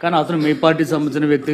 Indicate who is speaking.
Speaker 1: కానీ అతను మీ పార్టీకి సంబంధించిన వ్యక్తి